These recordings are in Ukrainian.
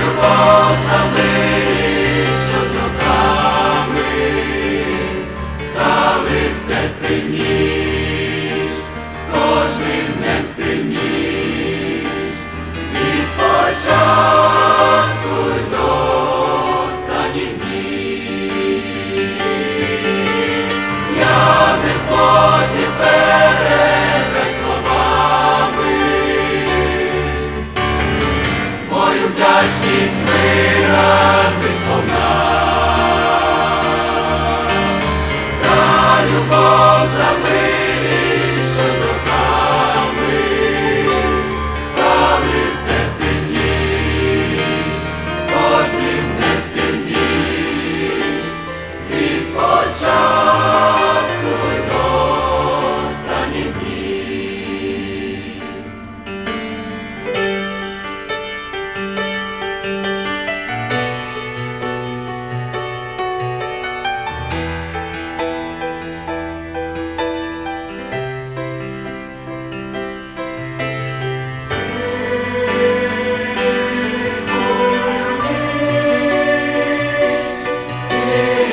любов за що з роками стали все з кожним днем сильніш, від початку й. Я не зможу вдячність ми рази сповна.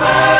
Amen.